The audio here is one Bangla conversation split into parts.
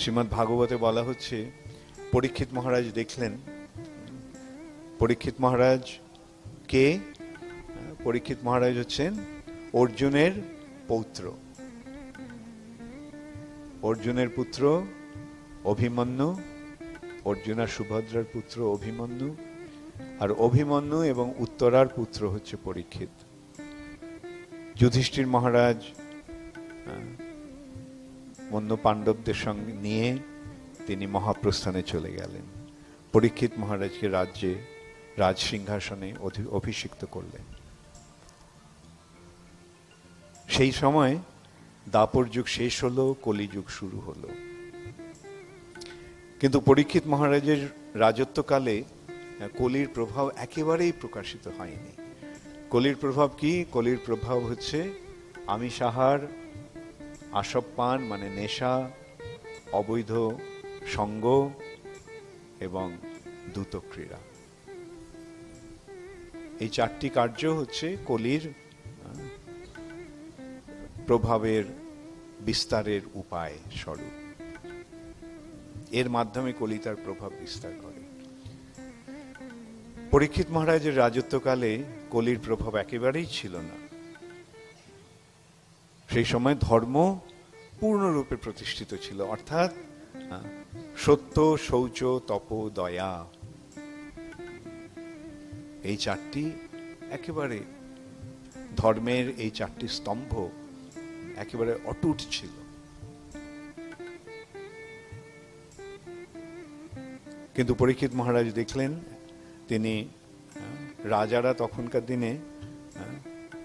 শ্রীমৎ ভাগবতে বলা হচ্ছে, পরীক্ষিত মহারাজ দেখলেন। পরীক্ষিত মহারাজ কে? পরীক্ষিত মহারাজ হচ্ছেন অর্জুনের পৌত্র। অর্জুনের পুত্র অভিমন্যু, অর্জুন আর সুভদ্রার পুত্র অভিমন্যু, আর অভিমন্যু এবং উত্তরার পুত্র হচ্ছে পরীক্ষিত। যুধিষ্ঠির মহারাজ অন্য পাণ্ডবদের সঙ্গে নিয়ে তিনি মহাপ্রস্থানে চলে গেলেন। পরীক্ষিত মহারাজকে রাজ্যে রাজ সিংহাসনে অভিষিক্ত করলেন। সেই সময় দাপর যুগ শেষ হলো কলিযুগ শুরু হলো। কিন্তু পরীক্ষিত মহারাজের রাজত্বকালে কলির প্রভাব একেবারেই প্রকাশিত হয়নি। কলির প্রভাব কি? কলির প্রভাব হচ্ছে আমি সাহার আসব পান মানে নেশা, অবৈধ সঙ্গ এবং দ্রুত ক্রীড়া এই চারটি কার্য হচ্ছে কলির প্রভাবের বিস্তারের উপায় স্বরূপ। এর মাধ্যমে কলি তার প্রভাব বিস্তার করে। পরীক্ষিত মহারাজের রাজত্বকালে কলির প্রভাব একেবারেই ছিল না। সেই সময় ধর্ম পূর্ণরূপে প্রতিষ্ঠিত ছিল, অর্থাৎ সত্য, শৌচ, তপ, দয়া, এই চারটি একেবারে ধর্মের এই চারটি স্তম্ভ একেবারে অটুট ছিল। কিন্তু পরীক্ষিত মহারাজ দেখলেন, তিনি রাজারা তখনকার দিনে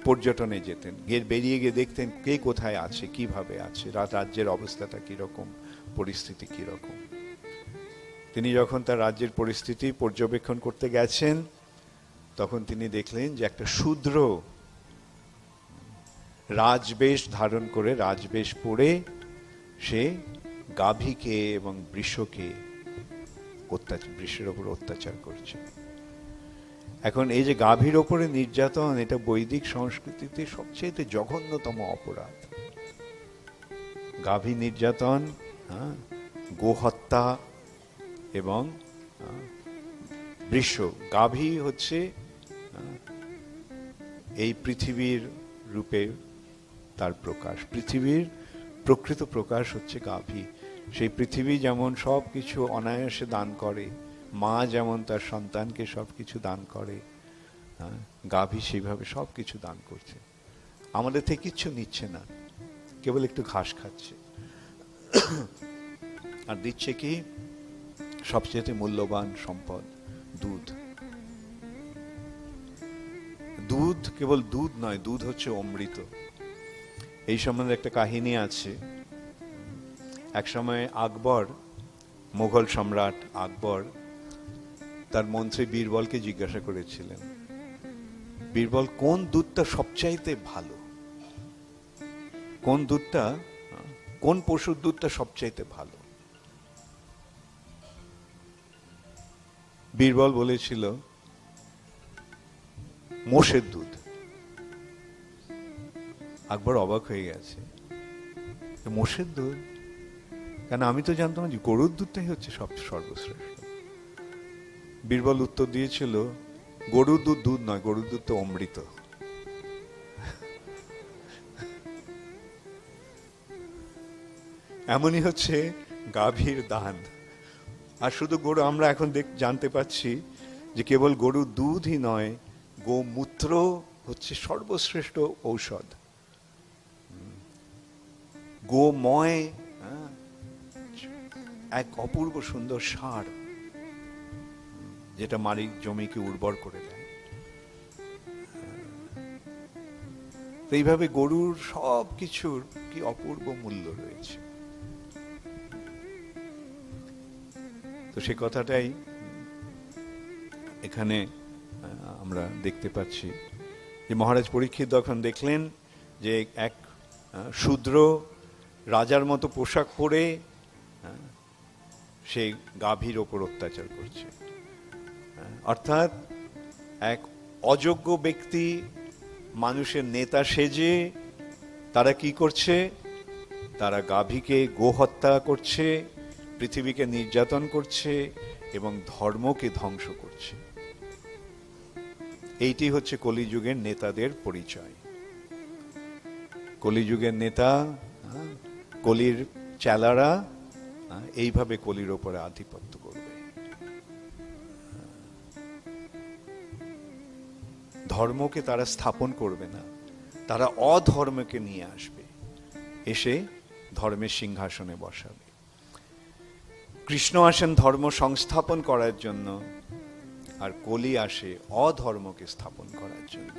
পর্যটনে যেতেন। গিয়ে বেরিয়ে গিয়ে দেখতেন কে কোথায় আছে, কীভাবে আছে রাজ্যের অবস্থাটা কীরকম, পরিস্থিতি কীরকম। তিনি যখন তার রাজ্যের পরিস্থিতি পর্যবেক্ষণ করতে গেছেন, তখন তিনি দেখলেন যে একটা শূদ্র রাজবেশ ধারণ করে, রাজবেশ পরে সে গাভীকে এবং বৃষকে অত্যাচার বৃষের ওপর অত্যাচার করছে। এখন এই যে গাভীর ওপরে নির্যাতন এটা বৈদিক সংস্কৃতিতে সবচেয়ে জঘন্যতম অপরাধ। গাভী নির্যাতন হ্যাঁ, গোহত্যা এবং হ্যাঁ, বৃষ। গাভী হচ্ছে হ্যাঁ, এই পৃথিবীর রূপে তার প্রকাশ। পৃথিবীর প্রকৃত প্রকাশ হচ্ছে গাভী। সেই পৃথিবী যেমন সব কিছু অনায়াসে দান করে মা যেমন তার সন্তানকে সব কিছু দান করে হ্যাঁ, গাভী সেইভাবে সব কিছু দান করছে। আমাদের থেকে কিচ্ছু নিচ্ছে না কেবল একটু ঘাস খাচ্ছে। আর দিচ্ছে কি সবচেয়ে মূল্যবান সম্পদ দুধ। দুধ কেবল দুধ নয় দুধ হচ্ছে অমৃত। এই সম্বন্ধে একটা কাহিনী আছে। এক সময় আকবর মুঘল সম্রাট আকবর তার মন্ত্রী বীরবলকে জিজ্ঞাসা করেছিলেন, বীরবল, কোন দুধটা সবচাইতে ভালো? কোন দুধটা কোন পশুর দুধটা সবচাইতে ভালো? বীরবল বলেছিল, মোষের দুধ। আকবর অবাক হয়ে গেছে, মোষের দুধ? কেন আমি তো জানতাম যে গরুর দুধটাই হচ্ছে সব সর্বশ্রেষ্ঠ। বীরবল উত্তর দিয়েছিল গরুর দুধ দুধ নয় গরুর দুধ তো অমৃত। এমনই হচ্ছে গাভীর দান। আর শুধু গরু আমরা এখন দেখ জানতে পাচ্ছি যে কেবল গরুর দুধই নয় গোমূত্র হচ্ছে সর্বশ্রেষ্ঠ ঔষধ। গোময় হ্যাঁ, এক অপূর্ব সুন্দর সার। যেটা মালিক জমিকে উর্বর করে দেয়। তো এইভাবে গরুর সব কিছুর কি অপূর্ব মূল্য রয়েছে। তো সে কথাটাই এখানে আমরা দেখতে পাচ্ছি। যে মহারাজ পরীক্ষিত যখন দেখলেন যে এক শূদ্র রাজার মতো পোশাক পরে সে গাভীর ওপর অত্যাচার করছে। অর্থাৎ এক অযোগ্য ব্যক্তি মানুষের নেতা সেজে তারা কি করছে? তারা গাভীকে গোহত্যা করছে পৃথিবীকে নির্যাতন করছে এবং ধর্মকে ধ্বংস করছে। এইটি হচ্ছে কলিযুগের নেতাদের পরিচয়। কলিযুগের নেতা হ্যাঁ, কলির চেলারা হ্যাঁ, এইভাবে কলির ওপরে আধিপত্য ধর্মকে তারা স্থাপন করবে না, তারা অধর্মকে নিয়ে আসবে। এসে ধর্মের সিংহাসনে বসাবে। কৃষ্ণ আসেন ধর্ম সংস্থাপন করার জন্য, আর কলি আসে অধর্মকে স্থাপন করার জন্য।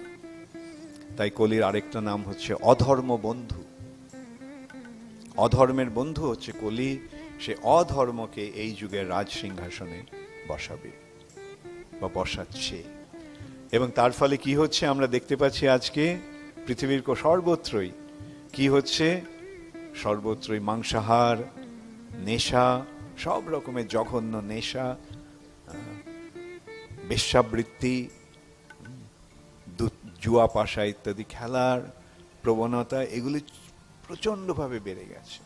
তাই কলির আরেকটা নাম হচ্ছে অধর্ম বন্ধু। অধর্মের বন্ধু হচ্ছে কলি, সে অধর্মকে এই যুগের রাজ সিংহাসনে বসাবে বা বসাচ্ছে। এবং তার ফলে কি হচ্ছে আমরা দেখতে পাচ্ছি আজকে পৃথিবীর সর্বত্রই কি হচ্ছে? সর্বত্রই মাংসাহার, নেশা, সব রকমের জঘন্য নেশা বেশ্যাবৃত্তি জুয়া পাশা ইত্যাদি খেলার প্রবণতা এগুলি প্রচন্ডভাবে বেড়ে গেছে।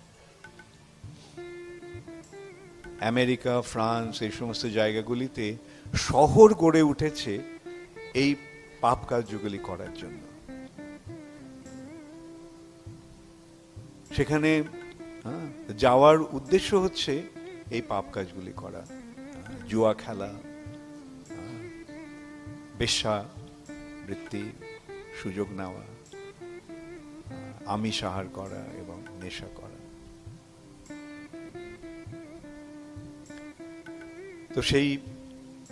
আমেরিকা, ফ্রান্স এই সমস্ত জায়গাগুলিতে শহর গড়ে উঠেছে এই পাপ কার্যগুলি করার জন্য। সেখানে হ্যাঁ, যাওয়ার উদ্দেশ্য হচ্ছে এই পাপ কাজগুলি করা। জুয়া খেলা বেশ্যা বৃত্তি সুযোগ নেওয়া আমিষ আহার করা এবং নেশা করা। তো সেই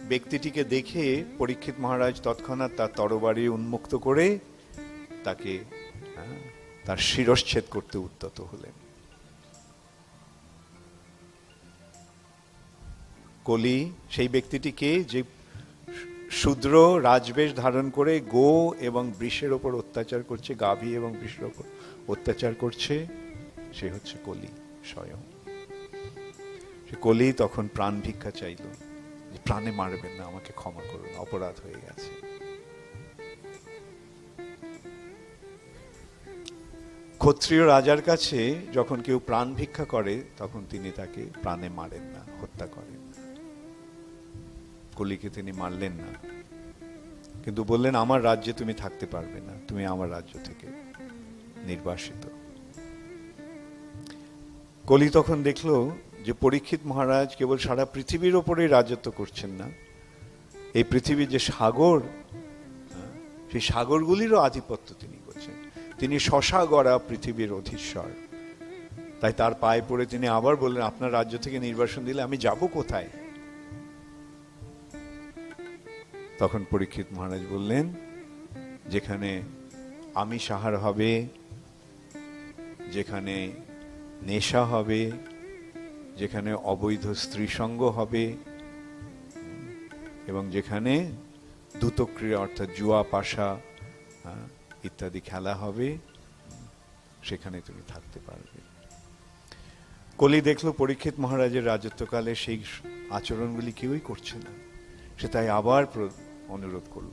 ব্যক্তিটিকে দেখে পরীক্ষিত মহারাজ তৎক্ষণাৎ তার তরবারি উন্মুক্ত করে তাকে হ্যাঁ, তার শিরশ্ছেদ করতে উদ্যত হলেন। কলি সেই ব্যক্তিটিকে যে শূদ্র রাজবেশ ধারণ করে গো এবং বৃষের ওপর অত্যাচার করছে গাভী এবং বৃষের ওপর অত্যাচার করছে সে হচ্ছে কলি স্বয়ং। সে কলি তখন প্রাণ ভিক্ষা চাইল। প্রাণে মারবেন না, আমাকে ক্ষমা করুন, অপরাধ হয়ে গেছে। ক্ষত্রিয় রাজার কাছে যখন কেউ প্রাণ ভিক্ষা করে, তখন তিনি তাকে প্রাণে মারেন না, হত্যা করেন কলিকে তিনি মারলেন না। কিন্তু বললেন, আমার রাজ্যে তুমি থাকতে পারবে না, তুমি আমার রাজ্য থেকে নির্বাসিত। কলি তখন দেখল যে পরীক্ষিত মহারাজ কেবল সারা পৃথিবীর ওপরেই রাজত্ব করছেন না, এই পৃথিবীর যে সাগর, সেই সাগরগুলিরও আধিপত্য তিনি করছেন। তিনি শশা গড়া পৃথিবীর অধীশ্বর। তাই তার পায়ে পড়ে তিনি আবার বললেন, আপনার রাজ্য থেকে নির্বাসন দিলে আমি যাব কোথায়? তখন পরীক্ষিত মহারাজ বললেন, যেখানে আমি সাহার হবে, যেখানে নেশা হবে যেখানে অবৈধ স্ত্রী সঙ্গ হবে এবং যেখানে দ্রুতক্রিয়া অর্থাৎ জুয়া, পাশা ইত্যাদি খেলা হবে, সেখানে তুমি থাকতে পারবে। কলি দেখল পরীক্ষিত মহারাজের রাজত্বকালে সেই আচরণগুলি কেউই করছে না। সে তাই আবার অনুরোধ করল,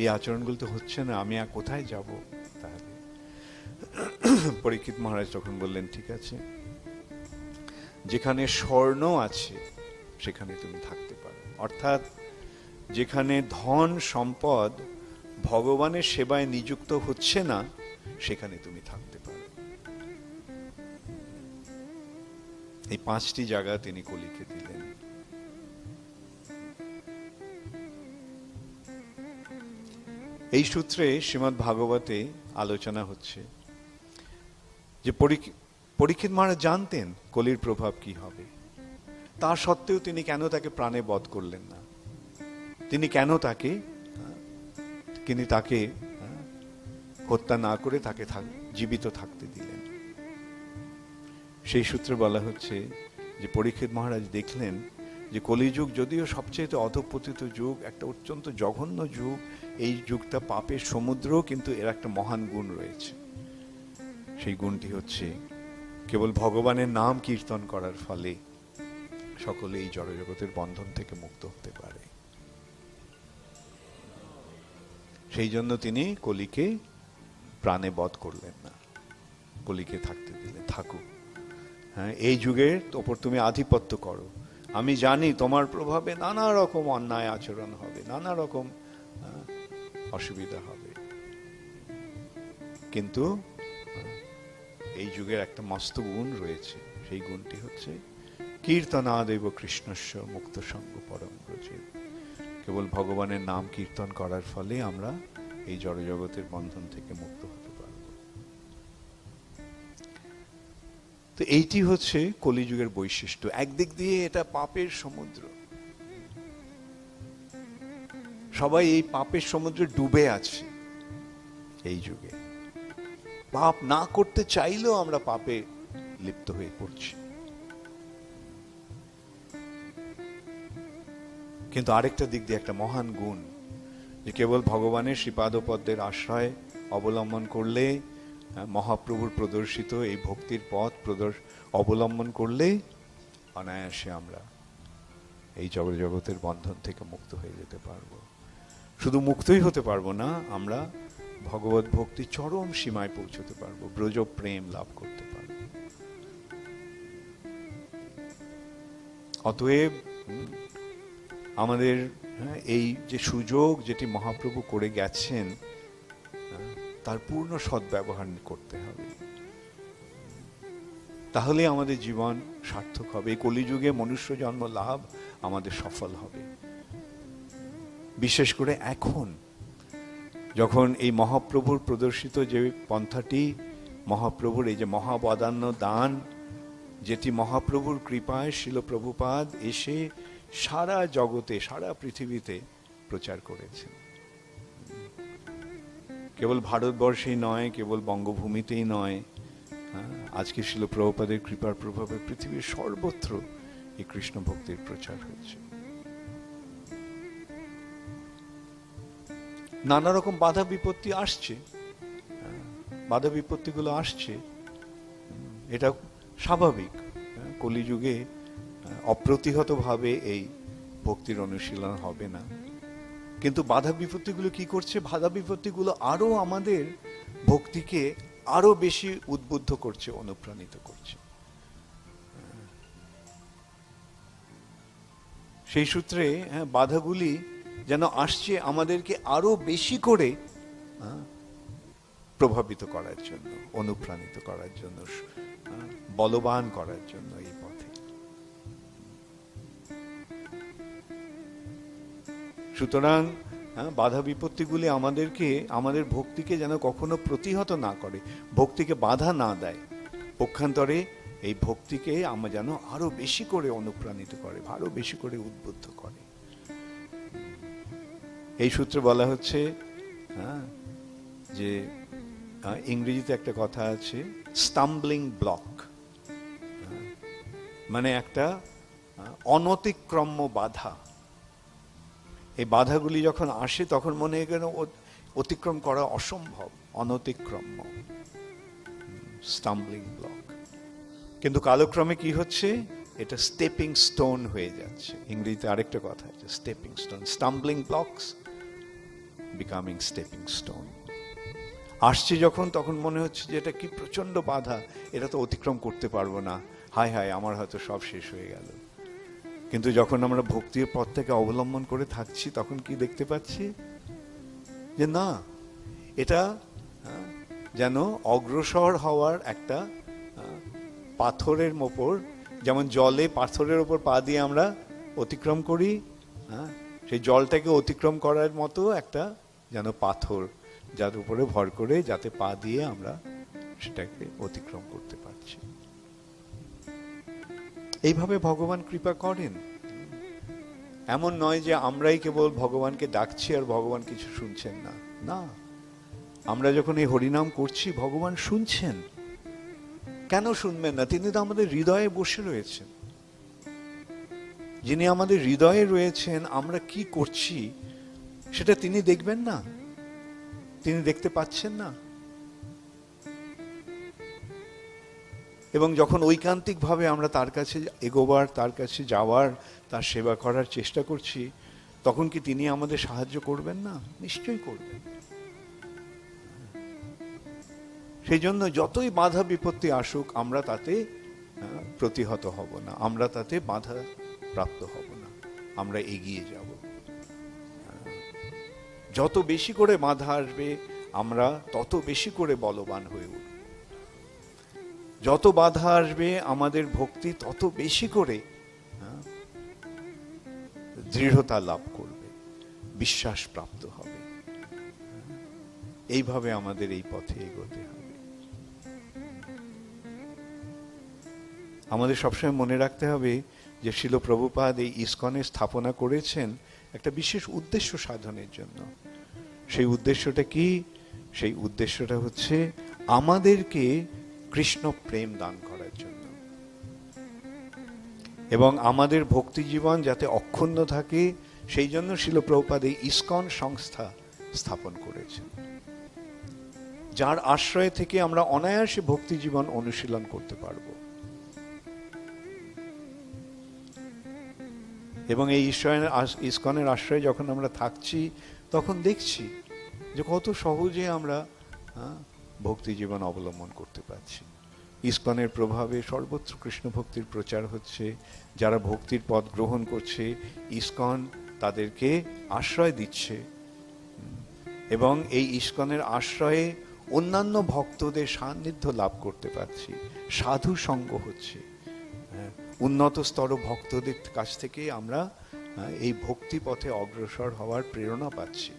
এই আচরণগুলি তো হচ্ছে না, আমি আর কোথায় যাব তাহলে? পরীক্ষিত মহারাজ তখন বললেন, ঠিক আছে। যেখানে স্বর্ণ আছে, সেখানে তুমি থাকতে পারো। অর্থাৎ যেখানে ধন সম্পদ ভগবানের সেবায় নিযুক্ত হচ্ছে না, সেখানে তুমি থাকতে পারো। এই পাঁচটি জায়গা তিনি কলিকে দিলেন। এই সূত্রে শ্রীমৎ ভাগবতে আলোচনা হচ্ছে যে পরীক্ষিত মহারাজ জানতেন কলির প্রভাব কি হবে। তা সত্ত্বেও তিনি কেন তাকে প্রাণে বধ করলেন না? তিনি কেন তাকে, তিনি তাকে, হত্যা না করে তাকে জীবিত থাকতে দিলেন? সেই সূত্রে বলা হচ্ছে যে পরীক্ষিত মহারাজ দেখলেন যে কলিযুগ যদিও সবচেয়ে অধপতিত যুগ, একটা অত্যন্ত জঘন্য যুগ, এই যুগটা পাপের সমুদ্র কিন্তু এর একটা মহান গুণ রয়েছে। সেই গুণটি হচ্ছে কেবল ভগবানের নাম কীর্তন করার ফলে সকলে এই জড়জগতের বন্ধন থেকে মুক্ত হতে পারে। সেই জন্য তিনি কলিকে প্রাণে বধ করলেন না। কলিকে থাকতে দিলেন থাকুক হ্যাঁ এই যুগের ওপর তুমি আধিপত্য করো। আমি জানি তোমার প্রভাবে নানা রকম অন্যায় আচরণ হবে, নানা রকম অসুবিধা হবে। কিন্তু এই যুগের একটা মস্ত গুণ রয়েছে। সেই গুণটি হচ্ছে কীর্তনাদেব কৃষ্ণস্ব মুক্ত সঙ্গ পরম ব্রজের কেবল ভগবানের নাম কীর্তন করার ফলে আমরা এই জড়জগতের বন্ধন থেকে মুক্ত হতে পারব। তো এইটি হচ্ছে কলিযুগের বৈশিষ্ট্য। একদিক দিয়ে এটা পাপের সমুদ্র। সবাই এই পাপের সমুদ্রে ডুবে আছে এই যুগে। পাপ না করতে চাইলেও আমরা পাপে লিপ্ত হয়ে পড়ছি। কিন্তু আরেকটা দিক দিয়ে একটা মহান গুণ, যে কেবল ভগবানের শ্রীপাদপদ্মের আশ্রয় অবলম্বন করলে মহাপ্রভুর প্রদর্শিত এই ভক্তির পথ প্রদর্শ, অবলম্বন করলে অনায়াসে আমরা এই জগৎ জগতের বন্ধন থেকে মুক্ত হয়ে যেতে পারব। শুধু মুক্তই হতে পারব না, আমরা ভগবত ভক্তি চরম সীমায় পৌঁছতে পারব ব্রজ প্রেম লাভ করতে পারব। অতএব আমাদের হ্যাঁ, এই যে সুযোগ যেটি মহাপ্রভু করে গেছেন হ্যাঁ, তার পূর্ণ সদ্ব্যবহার করতে হবে। তাহলে আমাদের জীবন সার্থক হবে কলিযুগে মনুষ্য জন্ম লাভ আমাদের সফল হবে। বিশেষ করে এখন যখন এই মহাপ্রভুর প্রদর্শিত যে পন্থাটি মহাপ্রভুর এই যে মহাবদান্য দান যেটি মহাপ্রভুর কৃপায় শিলপ্রভুপাদ এসে সারা জগতে সারা পৃথিবীতে প্রচার করেছেন কেবল ভারতবর্ষেই নয় কেবল বঙ্গভূমিতেই নয় হ্যাঁ, আজকে শিল প্রভুপাদের কৃপার প্রভাবে পৃথিবীর সর্বত্র এই কৃষ্ণ ভক্তির প্রচার হয়েছে। নানা রকম বাধা বিপত্তি আসছে। বাধা বিপত্তিগুলো আসছে। এটা স্বাভাবিক। কলিযুগে অপ্রতিহতভাবে এই ভক্তির অনুশীলন হবে না। কিন্তু বাধা বিপত্তিগুলো কি করছে? বাধা বিপত্তিগুলো আরও আমাদের ভক্তিকে আরও বেশি উদ্বুদ্ধ করছে অনুপ্রাণিত করছে। সেই সূত্রে হ্যাঁ, বাধাগুলি যেন আসছে আমাদেরকে আরও বেশি করে প্রভাবিত করার জন্য, অনুপ্রাণিত করার জন্য বলবান করার জন্য এই পথে। সুতরাং বাধা বিপত্তিগুলি আমাদেরকে, আমাদের ভক্তিকে যেন কখনো প্রতিহত না করে, ভক্তিকে বাধা না দেয়। পক্ষান্তরে এই ভক্তিকে আমরা যেন আরও বেশি করে অনুপ্রাণিত করে, আরও বেশি করে উদ্বুদ্ধ করে। এই সূত্রে বলা হচ্ছে হ্যাঁ, যে ইংরেজিতে একটা কথা আছে স্টাম্বলিং ব্লক মানে একটা অনতিক্রম্য বাধা। এই বাধাগুলি যখন আসে তখন মনে হয় কেন অতিক্রম করা অসম্ভব অনতিক্রম্য। স্টাম্বলিং ব্লক কিন্তু কালক্রমে কি হচ্ছে? এটা স্টেপিং স্টোন হয়ে যাচ্ছে। ইংরেজিতে আরেকটা কথা আছে stepping stone stumbling blocks becoming stepping stone আসছে যখন, তখন মনে হচ্ছে যে এটা কি প্রচণ্ড বাধা, এটা তো অতিক্রম করতে পারব না। হায় হায়, আমার হয়তো সব শেষ হয়ে গেল। কিন্তু যখন আমরা ভক্তির পথটাকে অবলম্বন করে থাকছি, তখন কি দেখতে পাচ্ছি? যে না, এটা যেন অগ্রসর হওয়ার একটা পাথরের ওপর যেমন জলে পাথরের ওপর পা দিয়ে আমরা অতিক্রম করি হ্যাঁ সেই জলটাকে অতিক্রম করার মতো একটা যেন পাথর যার উপরে ভর করে যাতে পা দিয়ে আমরা সেটাকে অতিক্রম করতে পারছি। এইভাবে ভগবান কৃপা করেন। এমন নয় যে আমরাই কেবল ভগবানকে ডাকছি আর ভগবান কিছু শুনছেন না। না, আমরা যখন এই হরিনাম করছি, ভগবান শুনছেন। কেন শুনবেন না? তিনি তো আমাদের হৃদয়ে বসে রয়েছেন। যিনি আমাদের হৃদয়ে রয়েছেন, আমরা কি করছি? সেটা তিনি দেখবেন না। তিনি দেখতে পাচ্ছেন না। এবং যখন ঐকান্তিকভাবে আমরা তার কাছে এগোবার, তার কাছে যাওয়ার, তার সেবা করার চেষ্টা করছি, তখন কি তিনি আমাদের সাহায্য করবেন না? নিশ্চয়ই করবেন। সেই জন্য যতই বাধা বিপত্তি আসুক, আমরা তাতে প্রতিহত হব না। আমরা তাতে বাধা প্রাপ্ত হব না। আমরা এগিয়ে যাব। যত বেশি করে বাধা আসবে আমরা তত বেশি করে বলবান হয়ে উঠব যত বাধা আসবে আমাদের ভক্তি তত বেশি করে হ্যাঁ, দৃঢ়তা লাভ করবে বিশ্বাস প্রাপ্ত হবে। এইভাবে আমাদের এই পথে এগোতে হবে। আমাদের সবসময় মনে রাখতে হবে যে শিল প্রভুপাদ এই ইস্কনের স্থাপনা করেছেন একটা বিশেষ উদ্দেশ্য সাধনের জন্য। সেই উদ্দেশ্যটা কি? সেই উদ্দেশ্যটা হচ্ছে আমাদেরকে কৃষ্ণ প্রেম দান করার জন্য। এবং আমাদের ভক্তি জীবন যাতে অক্ষুণ্ণ থাকে, সেই জন্য শিল প্রভুপাদ এই ইস্কন সংস্থা স্থাপন করেছেন। যার আশ্রয় থেকে আমরা অনায়াসে ভক্তি জীবন অনুশীলন করতে পারব। এবং এই ঈশ্বরের ইস্কনের আশ্রয়ে যখন আমরা থাকছি, তখন দেখছি যে কত সহজে আমরা ভক্তি জীবন অবলম্বন করতে পারছি। ইস্কনের প্রভাবে সর্বত্র কৃষ্ণ ভক্তির প্রচার হচ্ছে। যারা ভক্তির পথ গ্রহণ করছে, ইস্কন তাদেরকে আশ্রয় দিচ্ছে। এবং এই ইস্কনের আশ্রয়ে অন্যান্য ভক্তদের সান্নিধ্য লাভ করতে পারছি। সাধু সঙ্গ হচ্ছে। উন্নত স্তর ভক্তদের কাছ থেকে আমরা এই ভক্তি পথে অগ্রসর হওয়ার প্রেরণা পাচ্ছি।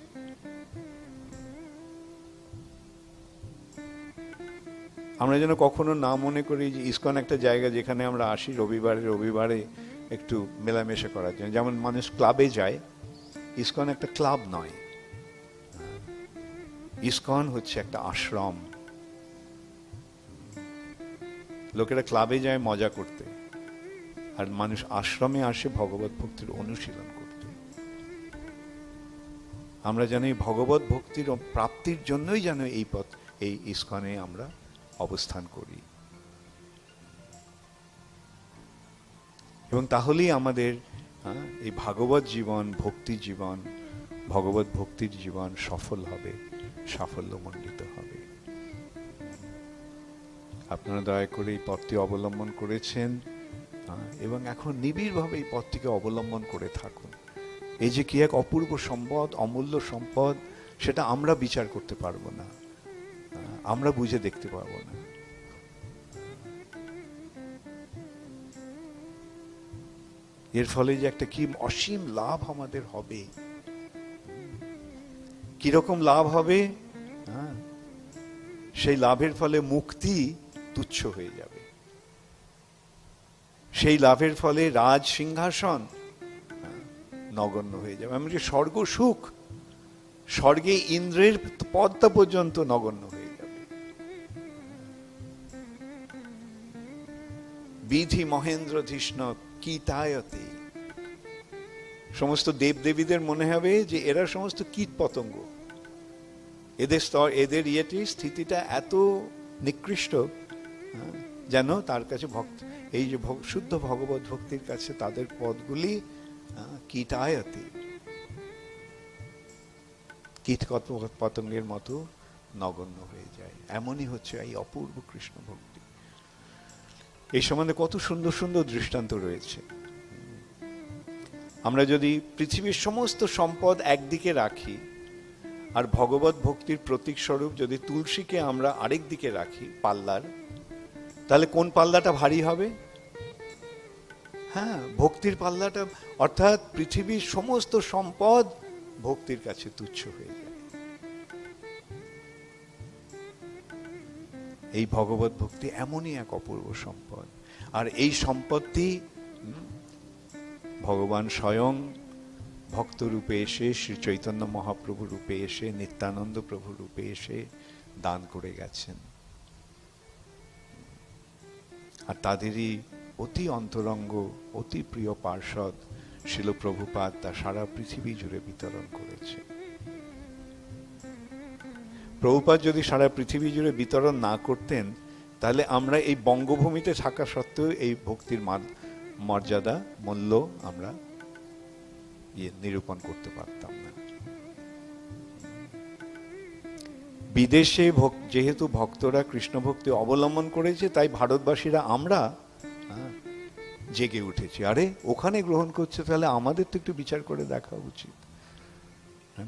আমরা যেন কখনো না মনে করি যে ইস্কন একটা জায়গা যেখানে আমরা আসি রবিবারে রবিবারে একটু মেলামেশা করার জন্য। যেমন মানুষ ক্লাবে যায়, ইস্কন একটা ক্লাব নয়। ইস্কন হচ্ছে একটা আশ্রম। লোকেরা ক্লাবে যায় মজা করতে। আর মানুষ আশ্রমে আসে ভগবত ভক্তির অনুশীলন করতে। আমরা যেন এই ভগবত ভক্তির প্রাপ্তির জন্যই যেন এই পথ এই ইস্কনে আমরা অবস্থান করি। এবং তাহলেই আমাদের হ্যাঁ, এই ভাগবত জীবন ভক্তি জীবন ভগবত ভক্তির জীবন সফল হবে সাফল্যমণ্ডিত হবে। আপনারা দয়া করে এই পথটি অবলম্বন করেছেন। আহ, এবং এখন নিবিড়ভাবে এই পথটিকে অবলম্বন করে থাকুন। এই যে কি এক অপূর্ব সম্পদ অমূল্য সম্পদ সেটা আমরা বিচার করতে পারব না। আমরা বুঝে দেখতে পারব না। এর ফলে যে একটা কি অসীম লাভ আমাদের হবে। কীরকম লাভ হবে? হ্যাঁ, সেই লাভের ফলে মুক্তি তুচ্ছ হয়ে যাবে। সেই লাভের ফলে রাজ সিংহাসন হ্যাঁ, নগণ্য হয়ে যাবে। এমনকি স্বর্গ সুখ স্বর্গে ইন্দ্রের পদ্মা পর্যন্ত নগণ্য হয়ে যাবে। বিধি মহেন্দ্র ধৃষ্ণ কীতায়তে। সমস্ত দেবদেবীদের মনে হবে যে এরা সমস্ত কীট পতঙ্গ। এদের স্তর এদের ইয়েটি স্থিতিটা এত নিকৃষ্ট হ্যাঁ, যেন তার কাছে ভক্ত এই যে শুদ্ধ ভগবত ভক্তির কাছে তাদের পদগুলি কীটায়তে। কীট পতঙ্গের মতো নগণ্য হয়ে যায়। এমনই হচ্ছে এই অপূর্ব কৃষ্ণ ভক্তি। এই সম্বন্ধে কত সুন্দর সুন্দর দৃষ্টান্ত রয়েছে। আমরা যদি পৃথিবীর সমস্ত সম্পদ একদিকে রাখি, আর ভগবত ভক্তির প্রতীক স্বরূপ যদি তুলসীকে আমরা আরেক দিকে রাখি, পাল্লার, তাহলে কোন পাল্লাটা ভারী হবে? হ্যাঁ ভক্তির পাল্লাটা অর্থাৎ পৃথিবীর সমস্ত সম্পদ ভক্তির কাছে তুচ্ছ হয়ে যায়। এই ভগবত ভক্তি এমনই এক অপূর্ব সম্পদ। আর এই হুম, ভগবান স্বয়ং ভক্ত রূপে এসে শ্রী চৈতন্য মহাপ্রভু রূপে এসে নিত্যানন্দ প্রভু রূপে এসে দান করে গেছেন। আর তাদেরই অতি অন্তরঙ্গ, অতি প্রিয় পার্ষদ শিলপ্রভুপাদ তা সারা পৃথিবী জুড়ে বিতরণ করেছে। প্রভুপাদ যদি সারা পৃথিবী জুড়ে বিতরণ না করতেন, তাহলে আমরা এই বঙ্গভূমিতে থাকা সত্ত্বেও এই ভক্তির মর্যাদা, মূল্য আমরা ইয়ে নিরূপণ করতে পারতাম না। বিদেশে যেহেতু ভক্তরা কৃষ্ণ ভক্তি অবলম্বন করেছে, তাই ভারতবাসীরা আমরা জেগে উঠেছি। আরে ওখানে গ্রহণ করছে তাহলে আমাদের তো একটু বিচার করে দেখা উচিত।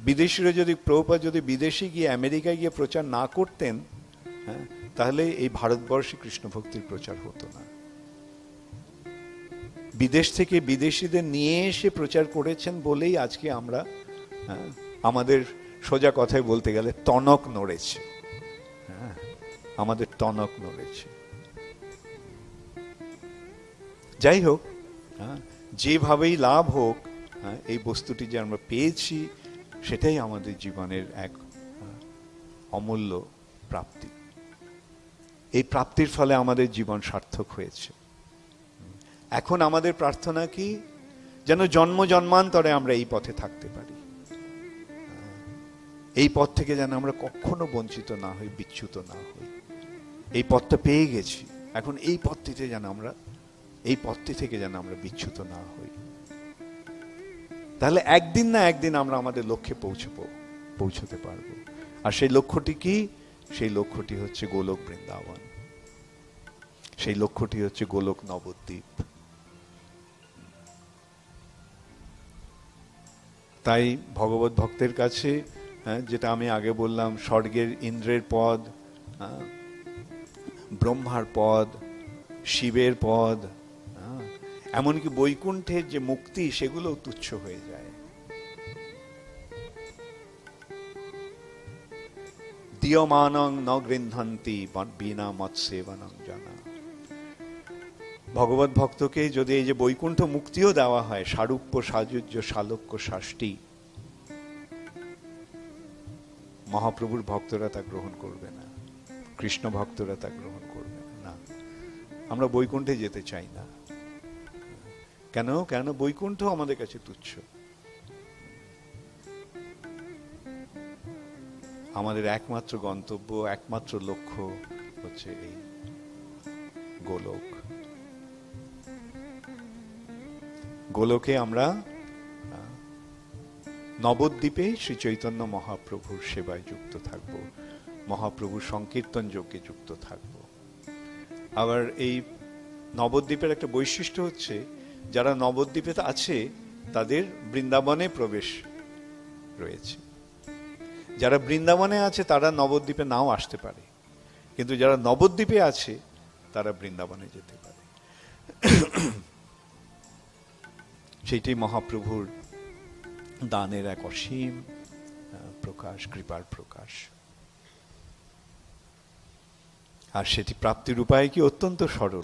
বিদেশিরা যদি প্রভুপাদ যদি বিদেশে গিয়ে আমেরিকায় গিয়ে প্রচার না করতেন হ্যাঁ, তাহলে এই ভারতবর্ষে কৃষ্ণ ভক্তির প্রচার হতো না। বিদেশ থেকে বিদেশিদের নিয়ে এসে প্রচার করেছেন বলেই আজকে আমরা হ্যাঁ, আমাদের সোজা কথায় বলতে গেলে টনক নড়েছে। হ্যাঁ, আমাদের টনক নড়েছে। যাই হোক হ্যাঁ, যেভাবেই লাভ হোক হ্যাঁ, এই বস্তুটি যে আমরা পেয়েছি সেটাই আমাদের জীবনের এক হ্যাঁ, অমূল্য প্রাপ্তি। এই প্রাপ্তির ফলে আমাদের জীবন সার্থক হয়েছে। এখন আমাদের প্রার্থনা কি? যেন জন্ম জন্মান্তরে আমরা এই পথে থাকতে পারি। এই পথ থেকে যেন আমরা কখনো বঞ্চিত না হই বিচ্যুত না হই। এই পথটা পেয়ে গেছি। এখন এই পথটিতে যেন আমরা এই পথটি থেকে যেন আমরা বিচ্যুত না হই। তাহলে একদিন না একদিন আমরা আমাদের লক্ষ্যে পৌঁছবো পৌঁছতে পারব। আর সেই লক্ষ্যটি কি? সেই লক্ষ্যটি হচ্ছে গোলক বৃন্দাবন। সেই লক্ষ্যটি হচ্ছে গোলক নবদ্বীপ। তাই ভগবত ভক্তের কাছে হ্যাঁ, যেটা আমি আগে বললাম স্বর্গের ইন্দ্রের পদ হ্যাঁ, ব্রহ্মার পদ শিবের পদ এমনকি বৈকুণ্ঠের যে মুক্তি সেগুলো তুচ্ছ হয়ে যায়। ভগবত ভক্তকে যদি এই যে বৈকুণ্ঠ মুক্তিও দেওয়া হয়, সারূপ্য সাজুজ্য শালক্য, শাষ্টি, মহাপ্রভুর ভক্তরা তা গ্রহণ করবে না। কৃষ্ণ ভক্তরা তা গ্রহণ করবে না। আমরা বৈকুণ্ঠে যেতে চাই না। কেন? কেন বৈকুণ্ঠ আমাদের কাছে তুচ্ছ। আমাদের একমাত্র গন্তব্য, একমাত্র লক্ষ্য হচ্ছে এই গোলক। গোলকে আমরা নবদ্বীপে শ্রী চৈতন্য মহাপ্রভুর সেবায় যুক্ত থাকব, মহাপ্রভুর সংকীর্তন যোগ্যে যুক্ত থাকব। আবার এই নবদ্বীপের একটা বৈশিষ্ট্য হচ্ছে যারা নবদ্বীপে আছে, তাদের বৃন্দাবনে প্রবেশ রয়েছে। যারা বৃন্দাবনে আছে, তারা নবদ্বীপে নাও আসতে পারে। কিন্তু যারা নবদ্বীপে আছে, তারা বৃন্দাবনে যেতে পারে। সেইটি মহাপ্রভুর দানের এক অসীম প্রকাশ, কৃপার প্রকাশ। আর সেটি প্রাপ্তির উপায় কি অত্যন্ত সরল।